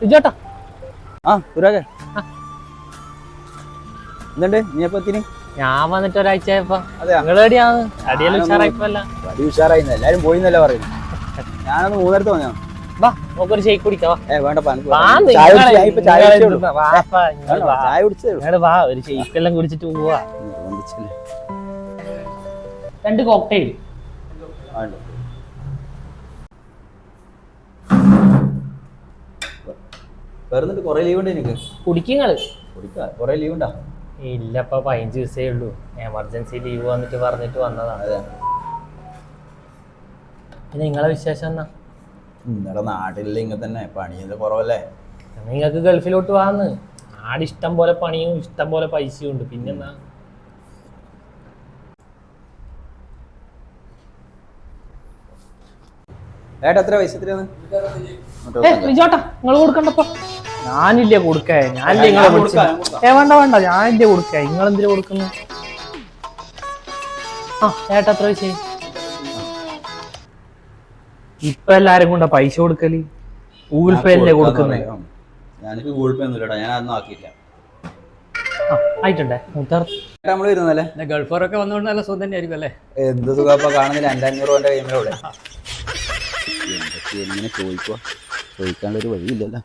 വിജോട്ടാ ആ സുരാജ് എന്തുണ്ട്? നീ എപ്പോ എത്തിന്? ഞാൻ വന്നിട്ട് ഒരാഴ്ച ആയപ്പോ എവിടെയാണ്? അടിയെല്ലാം ഉഷാറായിപ്പോല്ല അടി ഉഷാറായിന്ന്. എല്ലാരും പോയിന്നല്ലേ പറയുന്നു. ഞാനൊന്ന് മൂന്നരത്ത് വന്നാ വാ നമുക്കൊരു ഷേക്ക് കുടിക്കാം. ഏ വേണ്ട ചായ കുടിച്ച്. വാ ഒരു ഷേക്ക് എല്ലാം കുടിച്ചിട്ട് പോവാ. രണ്ട് കോക്ടെയിൽ. വേണ്ട. വേറെ കുറെ ലീവ് ഉണ്ട് എനിക്ക് കുടിക്കുങ്ങൾ കുടിക്കാം. കൊറേ ലീവ് ഉണ്ടാ? ഇല്ലപ്പ പതിനഞ്ച് ദിവസേ ഉള്ളൂ. എമർജൻസി ലീവ് വന്നിട്ട് പറഞ്ഞിട്ട് വന്നതാണ്. അതെ. പിന്നെ നിങ്ങളെ വിശേഷം എന്നാ നിങ്ങളുടെ നാട്ടിലില്ല ഇങ്ങനെ തന്നെ പണിയൊക്കെ കുറവല്ലേ? നിങ്ങൾക്ക് ഗൾഫിലോട്ട് വാന്ന്. ആട് ഇഷ്ടം പോലെ പണിയും ഇഷ്ടം പോലെ പൈസയും ഉണ്ട്. പിന്നെന്നാ ഏട്ടാ എത്ര പൈസ എത്രയാണ്? നിങ്ങൾ കൊടുക്കണ്ടപ്പോ. ഞാനില്ലേ കൊടുക്കേ? ഞാനില്ലേ നിങ്ങളെ വിളിച്ചത്? കൊടുക്കാം, ഏ വേണ്ട വേണ്ട. ഞാനില്ലേ കൊടുക്കേ? നിങ്ങൾ എന്തിനാ കൊടുക്കുന്നു? ആ ഏട്ടാ എത്ര പൈസ ഇപ്പൊ എല്ലാരും കൊണ്ട പൈസ കൊടുക്കൽ. ഗൂഗിൾ പേ അല്ലേ കൊടുക്കുന്നേ ഞാനിപ്പോ ഗൂഗിൾ പേ ഒന്നും ഇല്ലടാ ഞാൻ അതൊന്നും ആക്കിയില്ല ആ ആയിട്ടുണ്ടേ. മുത്തർ. നമ്മൾ വരുന്നല്ലേ ഗൾഫറൊക്കെ വന്നുകൊണ്ട് നല്ല സുഖം തന്നെ അല്ലേ? എന്ത് സുഖപ്പ കാണുന്നില്ല. എന്റെ അഞ്ഞൂറ് രൂപ കയ്യിലൂടെ എന്തൊക്കെ എങ്ങനെ ചോദിക്കുക ചോദിക്കാനുള്ള ഒരു വഴിയില്ലല്ലോ.